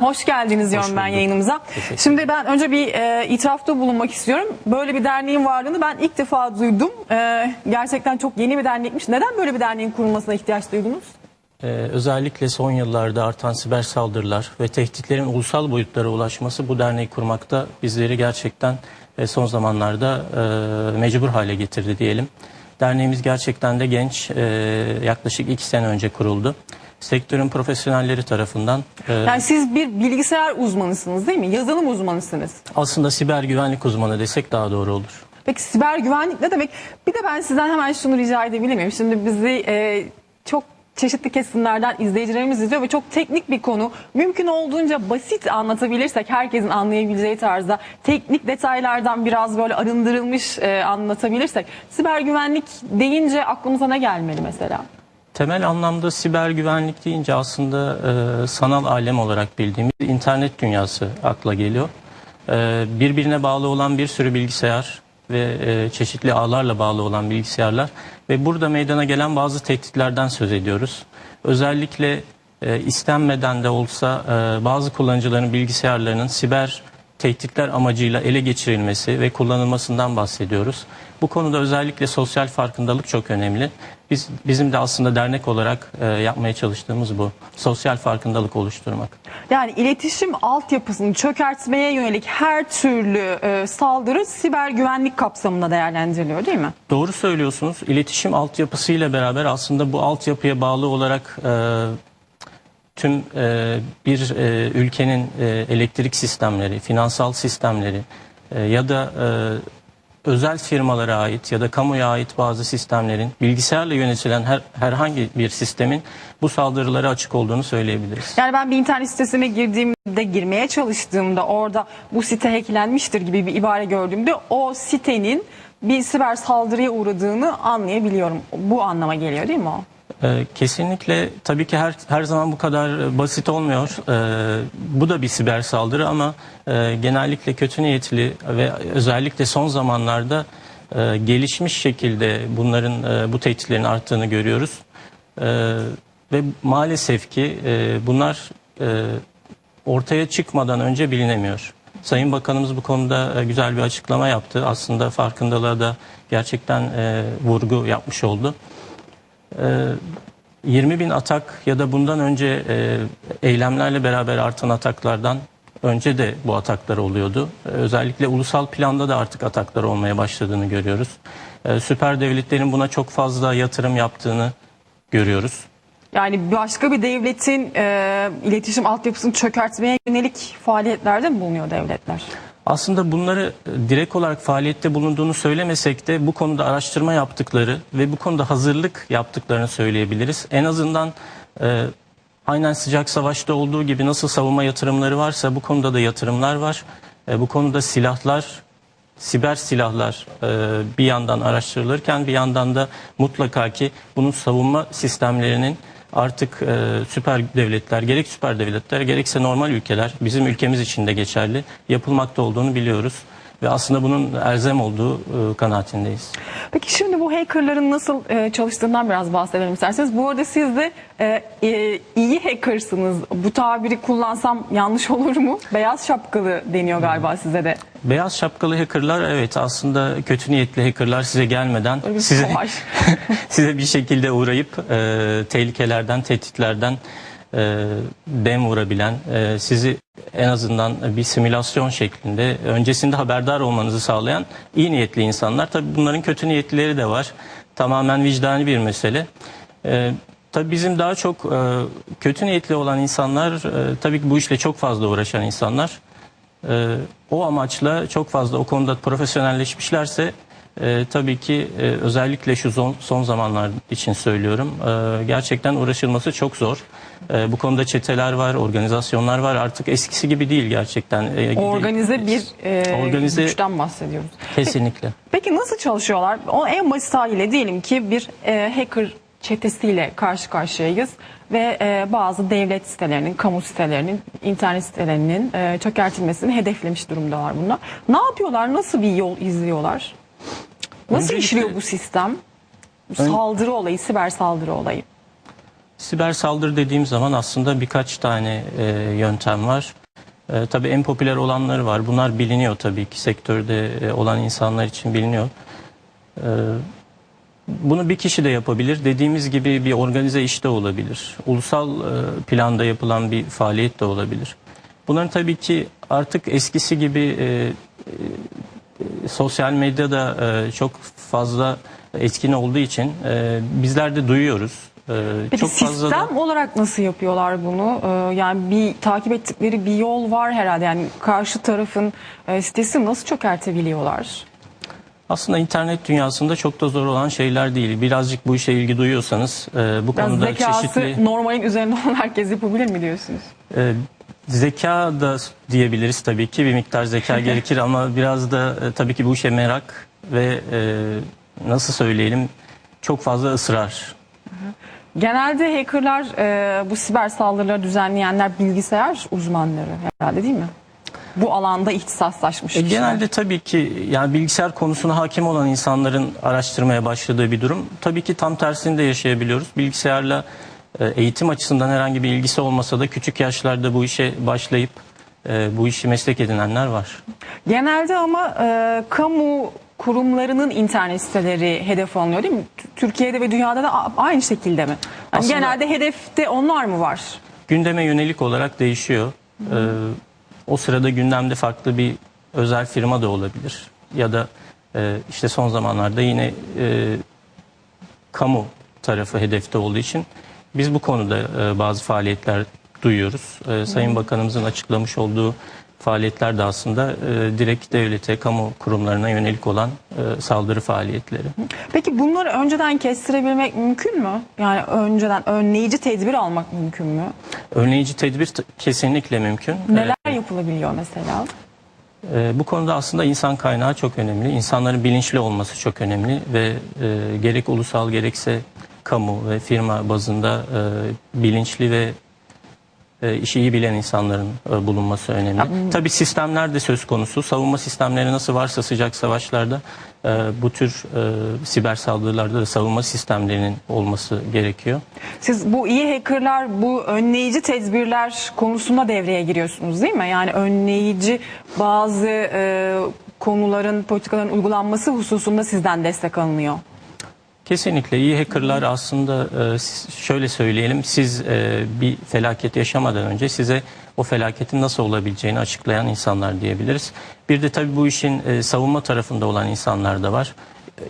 Hoş geldiniz diyorum ben bulduk. yayınımıza. Şimdi ben önce bir e, itirafta bulunmak istiyorum. Böyle bir derneğin varlığını ben ilk defa duydum. E, gerçekten çok yeni bir dernekmiş. Neden böyle bir derneğin kurulmasına ihtiyaç duydunuz? Ee, özellikle son yıllarda artan siber saldırılar ve tehditlerin ulusal boyutlara ulaşması bu derneği kurmakta bizleri gerçekten e, son zamanlarda e, mecbur hale getirdi diyelim. Derneğimiz gerçekten de genç, e, yaklaşık iki sene önce kuruldu. Sektörün profesyonelleri tarafından e, Yani siz bir bilgisayar uzmanısınız değil mi? Yazılım uzmanısınız. aslında siber güvenlik uzmanı desek daha doğru olur. Peki siber güvenlik ne demek? Bir de ben sizden hemen şunu rica edebilir miyim? Şimdi bizi e, çok çeşitli kesimlerden izleyicilerimiz izliyor ve çok teknik bir konu. Mümkün olduğunca basit anlatabilirsek herkesin anlayabileceği tarzda teknik detaylardan biraz böyle arındırılmış e, anlatabilirsek. Siber güvenlik deyince aklımıza ne gelmeli mesela? Temel anlamda siber güvenlik deyince aslında e, sanal alem olarak bildiğimiz internet dünyası akla geliyor. E, birbirine bağlı olan bir sürü bilgisayar ve e, çeşitli ağlarla bağlı olan bilgisayarlar ve burada meydana gelen bazı tehditlerden söz ediyoruz. Özellikle e, istenmeden de olsa e, bazı kullanıcıların bilgisayarlarının siber tehditler amacıyla ele geçirilmesi ve kullanılmasından bahsediyoruz. Bu konuda özellikle sosyal farkındalık çok önemli. Biz bizim de aslında dernek olarak e, yapmaya çalıştığımız bu. Sosyal farkındalık oluşturmak. Yani iletişim altyapısını çökertmeye yönelik her türlü e, saldırı siber güvenlik kapsamında değerlendiriliyor değil mi? Doğru söylüyorsunuz. İletişim altyapısıyla beraber aslında bu altyapıya bağlı olarak e, tüm e, bir e, ülkenin e, elektrik sistemleri, finansal sistemleri e, ya da e, özel firmalara ait ya da kamuya ait bazı sistemlerin bilgisayarla yönetilen her, herhangi bir sistemin bu saldırılara açık olduğunu söyleyebiliriz. Yani ben bir internet sitesine girdiğimde girmeye çalıştığımda orada bu site hacklenmiştir gibi bir ibare gördüğümde o sitenin bir siber saldırıya uğradığını anlayabiliyorum. Bu anlama geliyor değil mi o? Ee, kesinlikle tabii ki her her zaman bu kadar e, basit olmuyor. Ee, bu da bir siber saldırı ama e, genellikle kötü niyetli ve özellikle son zamanlarda e, gelişmiş şekilde bunların bu tehditlerin arttığını görüyoruz. Ee, ve maalesef ki bunlar ortaya çıkmadan önce bilinemiyor. Sayın Bakanımız bu konuda güzel bir açıklama yaptı. Aslında farkındalığa da gerçekten vurgu yapmış oldu. 20 bin atak ya da bundan önce e, eylemlerle beraber artan ataklardan önce de bu ataklar oluyordu. E, özellikle ulusal planda da artık ataklar olmaya başladığını görüyoruz. E, süper devletlerin buna çok fazla yatırım yaptığını görüyoruz. Yani başka bir devletin e, iletişim altyapısını çökertmeye yönelik faaliyetlerde mi bulunuyor devletler? Aslında bunları e, direkt olarak faaliyette bulunduğunu söylemesek de bu konuda araştırma yaptıkları ve bu konuda hazırlık yaptıklarını söyleyebiliriz. En azından e, aynen sıcak savaşta olduğu gibi nasıl savunma yatırımları varsa bu konuda da yatırımlar var. E, bu konuda silahlar, siber silahlar e, bir yandan araştırılırken bir yandan da mutlaka ki bunun savunma sistemlerinin artık e, süper devletler, gerek süper devletler gerekse normal ülkeler bizim ülkemiz için de geçerli yapılmakta olduğunu biliyoruz. Ve aslında bunun elzem olduğu e, kanaatindeyiz. Peki şimdi bu hackerların nasıl e, çalıştığından biraz bahsedelim isterseniz. Bu arada siz de e, iyi hackersınız. Bu tabiri kullansam yanlış olur mu? Beyaz şapkalı deniyor galiba size de. Beyaz şapkalı hackerlar evet aslında kötü niyetli hackerlar size gelmeden size, size bir şekilde uğrayıp e, tehlikelerden, tehditlerden dem vurabilen, e, sizi en azından bir simülasyon şeklinde öncesinde haberdar olmanızı sağlayan iyi niyetli insanlar. Tabii bunların kötü niyetlileri de var. Tamamen vicdani bir mesele. E, tabii bizim daha çok e, kötü niyetli olan insanlar, e, tabii ki bu işle çok fazla uğraşan insanlar. E, o amaçla çok fazla o konuda profesyonelleşmişlerse e, tabii ki e, özellikle şu son, son zamanlar için söylüyorum e, gerçekten uğraşılması çok zor. E, bu konuda çeteler var, organizasyonlar var artık eskisi gibi değil gerçekten. E, Organize bir e, Organize- güçten bahsediyoruz. Kesinlikle. Peki nasıl çalışıyorlar? O en basit haliyle diyelim ki bir e, hacker çetesiyle karşı karşıyayız ve e, bazı devlet sitelerinin, kamu sitelerinin, internet sitelerinin e, çökertilmesini hedeflemiş durumdalar bunlar. Ne yapıyorlar? Nasıl bir yol izliyorlar? Nasıl Öncelikle- işliyor bu sistem? Bu Ön- saldırı olayı, siber saldırı olayı. Siber saldırı dediğim zaman aslında birkaç tane e, yöntem var. E, tabii en popüler olanları var. Bunlar biliniyor tabii ki sektörde e, olan insanlar için biliniyor. E, bunu bir kişi de yapabilir. Dediğimiz gibi bir organize işte olabilir. Ulusal e, planda yapılan bir faaliyet de olabilir. Bunların tabii ki artık eskisi gibi e, sosyal medyada e, çok fazla etkin olduğu için e, bizler de duyuyoruz. E, Peki çok fazla da- sistem olarak nasıl yapıyorlar bunu? Ee, yani bir takip ettikleri bir yol var herhalde. Yani karşı tarafın e, sitesi nasıl çökertebiliyorlar? Aslında internet dünyasında çok da zor olan şeyler değil. Birazcık bu işe ilgi duyuyorsanız e, bu Biraz konuda zekası çeşitli normalin üzerinde olan herkes yapabilir mi diyorsunuz? e, zeka da diyebiliriz tabii ki bir miktar zeka gerekir ama biraz da e, tabii ki bu işe merak ve e, nasıl söyleyelim çok fazla ısrar. Genelde hackerlar e, bu siber saldırıları düzenleyenler bilgisayar uzmanları herhalde değil mi? Bu alanda ihtisaslaşmış E, kişiler. genelde tabii ki yani bilgisayar konusuna hakim olan insanların araştırmaya başladığı bir durum. Tabii ki tam tersini de yaşayabiliyoruz. Bilgisayarla eğitim açısından herhangi bir ilgisi olmasa da küçük yaşlarda bu işe başlayıp e, bu işi meslek edinenler var. Genelde ama e, kamu kurumlarının internet siteleri hedef alınıyor değil mi? Türkiye'de ve dünyada da aynı şekilde mi? Yani Aslında- genelde hedefte onlar mı var? Gündeme yönelik olarak değişiyor. E, o sırada gündemde farklı bir özel firma da olabilir. Ya da e, işte son zamanlarda yine e, kamu tarafı hedefte olduğu için biz bu konuda e, bazı faaliyetler duyuyoruz. E, Sayın Bakanımızın açıklamış olduğu faaliyetler de aslında e, direkt devlete, kamu kurumlarına yönelik olan e, saldırı faaliyetleri. Peki bunları önceden kestirebilmek mümkün mü? Yani önceden önleyici tedbir almak mümkün mü? Önleyici tedbir kesinlikle mümkün. Neler yapılabiliyor mesela? E, bu konuda aslında insan kaynağı çok önemli. İnsanların bilinçli olması çok önemli ve e, gerek ulusal gerekse kamu ve firma bazında e, bilinçli ve e, işi iyi bilen insanların e, bulunması önemli. Tabii sistemler de söz konusu. Savunma sistemleri nasıl varsa sıcak savaşlarda e, bu tür e, siber saldırılarda da savunma sistemlerinin olması gerekiyor. Siz bu iyi hackerlar bu önleyici tedbirler konusunda devreye giriyorsunuz değil mi? Yani önleyici bazı e, konuların, politikaların uygulanması hususunda sizden destek alınıyor. Kesinlikle iyi hackerlar aslında e, şöyle söyleyelim siz e, bir felaket yaşamadan önce size o felaketin nasıl olabileceğini açıklayan insanlar diyebiliriz. Bir de tabii bu işin e, savunma tarafında olan insanlar da var.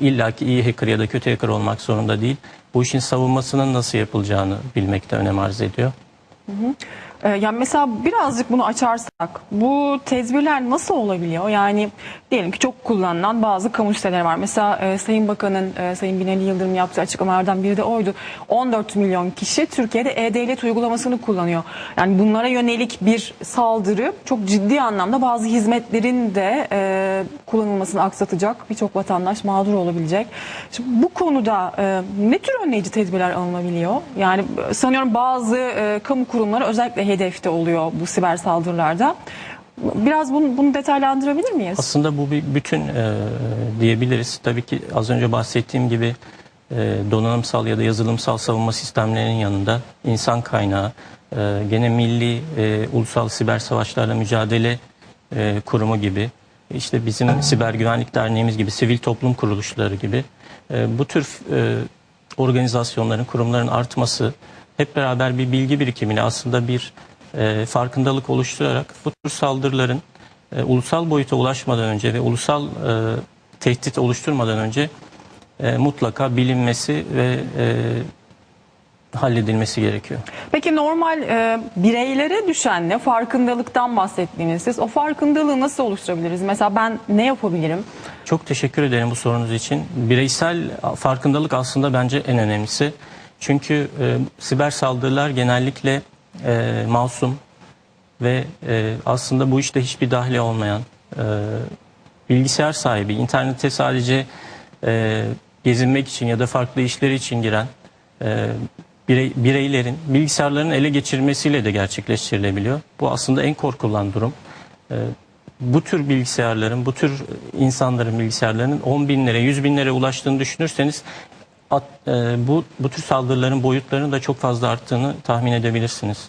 İlla ki iyi hacker ya da kötü hacker olmak zorunda değil. Bu işin savunmasının nasıl yapılacağını bilmek de önem arz ediyor. Ee, yani mesela birazcık bunu açarsak bu tedbirler nasıl olabiliyor? Yani diyelim ki çok kullanılan bazı kamu siteleri var. Mesela e, Sayın Bakan'ın, e, Sayın Binali Yıldırım yaptığı açıklamalardan biri de oydu. 14 milyon kişi Türkiye'de E-Devlet uygulamasını kullanıyor. Yani bunlara yönelik bir saldırı çok ciddi anlamda bazı hizmetlerin de e, kullanılmasını aksatacak. Birçok vatandaş mağdur olabilecek. Şimdi bu konuda e, ne tür önleyici tedbirler alınabiliyor? Yani sanıyorum bazı e, kamu kurumları özellikle hedefte oluyor bu siber saldırılarda. Biraz bunu, bunu detaylandırabilir miyiz? Aslında bu bir bütün e, diyebiliriz. Tabii ki az önce bahsettiğim gibi e, donanımsal ya da yazılımsal savunma sistemlerinin yanında insan kaynağı, e, gene milli e, ulusal siber savaşlarla mücadele e, kurumu gibi, işte bizim siber güvenlik derneğimiz gibi, sivil toplum kuruluşları gibi e, bu tür e, organizasyonların, kurumların artması hep beraber bir bilgi birikimiyle aslında bir e, farkındalık oluşturarak bu tür saldırıların e, ulusal boyuta ulaşmadan önce ve ulusal e, tehdit oluşturmadan önce e, mutlaka bilinmesi ve e, halledilmesi gerekiyor. Peki normal e, bireylere düşen ne farkındalıktan bahsettiğiniz siz o farkındalığı nasıl oluşturabiliriz? Mesela ben ne yapabilirim? Çok teşekkür ederim bu sorunuz için. Bireysel farkındalık aslında bence en önemlisi. Çünkü e, siber saldırılar genellikle e, masum ve e, aslında bu işte hiçbir dahli olmayan e, bilgisayar sahibi, internete sadece e, gezinmek için ya da farklı işleri için giren e, birey, bireylerin bilgisayarlarını ele geçirmesiyle de gerçekleştirilebiliyor. Bu aslında en korkulan durum. E, bu tür bilgisayarların, bu tür insanların bilgisayarlarının 10 binlere, 100 binlere ulaştığını düşünürseniz at- e, bu bu tür saldırıların boyutlarının da çok fazla arttığını tahmin edebilirsiniz.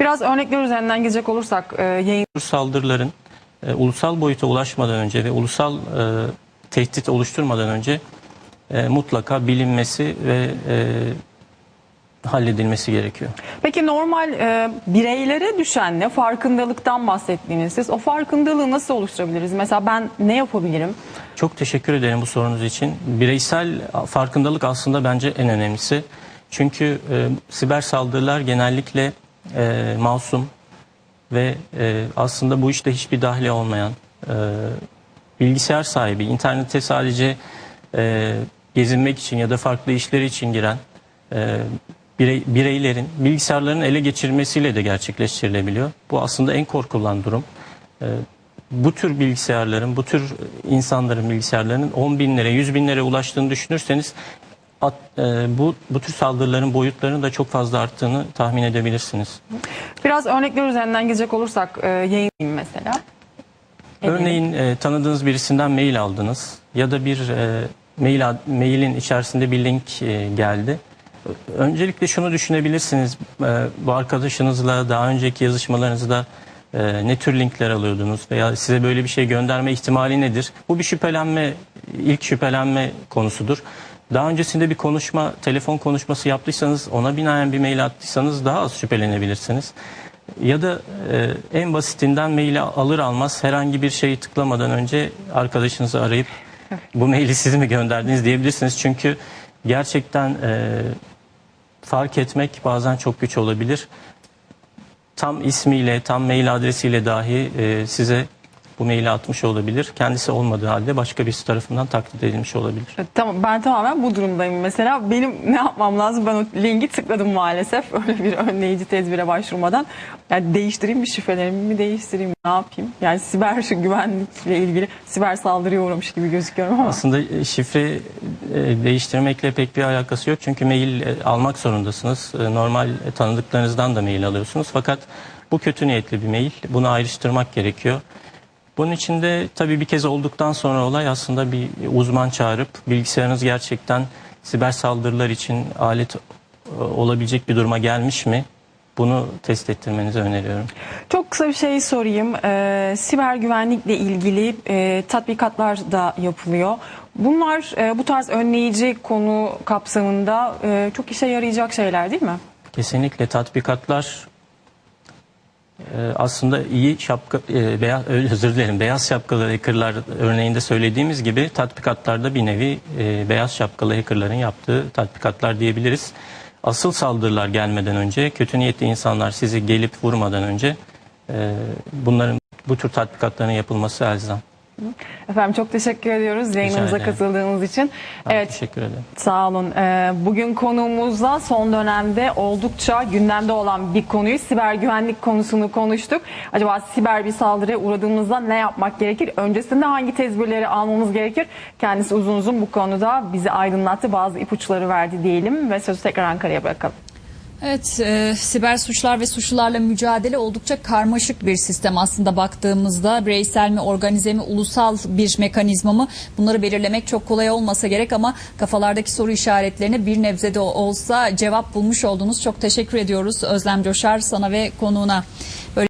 Biraz örnekler üzerinden gidecek olursak e, yayın Bu saldırıların e, ulusal boyuta ulaşmadan önce ve ulusal e, tehdit oluşturmadan önce e, mutlaka bilinmesi ve e, halledilmesi gerekiyor. Peki normal e, bireylere düşen ne farkındalıktan bahsettiğiniz siz o farkındalığı nasıl oluşturabiliriz? Mesela ben ne yapabilirim? Çok teşekkür ederim bu sorunuz için. Bireysel farkındalık aslında bence en önemlisi. Çünkü e, siber saldırılar genellikle e, masum ve e, aslında bu işte hiçbir dahli olmayan e, bilgisayar sahibi, internete sadece e, gezinmek için ya da farklı işler için giren e, birey, bireylerin bilgisayarların ele geçirmesiyle de gerçekleştirilebiliyor. Bu aslında en korkulan durum. E, bu tür bilgisayarların, bu tür insanların bilgisayarlarının 10 binlere, 100 binlere ulaştığını düşünürseniz at- e, bu bu tür saldırıların boyutlarının da çok fazla arttığını tahmin edebilirsiniz. Biraz örnekler üzerinden gidecek olursak e, yayın mesela. Örneğin e, tanıdığınız birisinden mail aldınız ya da bir e, mail mailin içerisinde bir link e, geldi. Öncelikle şunu düşünebilirsiniz. E, bu arkadaşınızla daha önceki yazışmalarınızda e, ne tür linkler alıyordunuz veya size böyle bir şey gönderme ihtimali nedir? Bu bir şüphelenme, ilk şüphelenme konusudur. Daha öncesinde bir konuşma, telefon konuşması yaptıysanız, ona binaen bir mail attıysanız daha az şüphelenebilirsiniz. Ya da e, en basitinden maili alır almaz herhangi bir şeyi tıklamadan önce arkadaşınızı arayıp bu maili siz mi gönderdiniz diyebilirsiniz. Çünkü gerçekten e, fark etmek bazen çok güç olabilir. Tam ismiyle, tam mail adresiyle dahi e, size bu maili atmış olabilir. Kendisi olmadığı halde başka birisi tarafından taklit edilmiş olabilir. E, Tamam ben tamamen bu durumdayım mesela. Benim ne yapmam lazım? Ben o linki tıkladım maalesef. Öyle bir önleyici tedbire başvurmadan. Yani değiştireyim bir şüphelerimi mi değiştireyim ne yapayım? Yani siber güvenlikle ilgili siber saldırıya uğramış gibi gözüküyorum ama. Aslında e, şifre e, değiştirmekle pek bir alakası yok. Çünkü mail e, almak zorundasınız. E, Normal e, tanıdıklarınızdan da mail alıyorsunuz. Fakat bu kötü niyetli bir mail. Bunu ayrıştırmak gerekiyor. Bunun için de tabii bir kez olduktan sonra olay aslında bir uzman çağırıp bilgisayarınız gerçekten siber saldırılar için alet e, olabilecek bir duruma gelmiş mi? Bunu test ettirmenizi öneriyorum. Çok kısa bir şey sorayım. Ee, siber güvenlikle ilgili e, tatbikatlar da yapılıyor. Bunlar e, bu tarz önleyici konu kapsamında e, çok işe yarayacak şeyler değil mi? Kesinlikle tatbikatlar aslında iyi şapka e, beyaz özür dilerim beyaz şapkalı hackerlar örneğinde söylediğimiz gibi tatbikatlarda bir nevi e, beyaz şapkalı hackerların yaptığı tatbikatlar diyebiliriz. Asıl saldırılar gelmeden önce kötü niyetli insanlar sizi gelip vurmadan önce e, bunların bu tür tatbikatların yapılması elzem. Efendim çok teşekkür ediyoruz yayınımıza ederim. katıldığınız için. Ben Evet Teşekkür ederim. Sağ olun. Ee, bugün konuğumuzla son dönemde oldukça gündemde olan bir konuyu siber güvenlik konusunu konuştuk. Acaba siber bir saldırıya uğradığımızda ne yapmak gerekir? Öncesinde hangi tedbirleri almamız gerekir? Kendisi uzun uzun bu konuda bizi aydınlattı. Bazı ipuçları verdi diyelim ve sözü tekrar Ankara'ya bırakalım. Evet, e, siber suçlar ve suçlularla mücadele oldukça karmaşık bir sistem aslında baktığımızda. Bireysel mi, organize mi, ulusal bir mekanizma mı bunları belirlemek çok kolay olmasa gerek ama kafalardaki soru işaretlerine bir nebze de olsa cevap bulmuş oldunuz. Çok teşekkür ediyoruz Özlem Coşar sana ve konuğuna. Böyle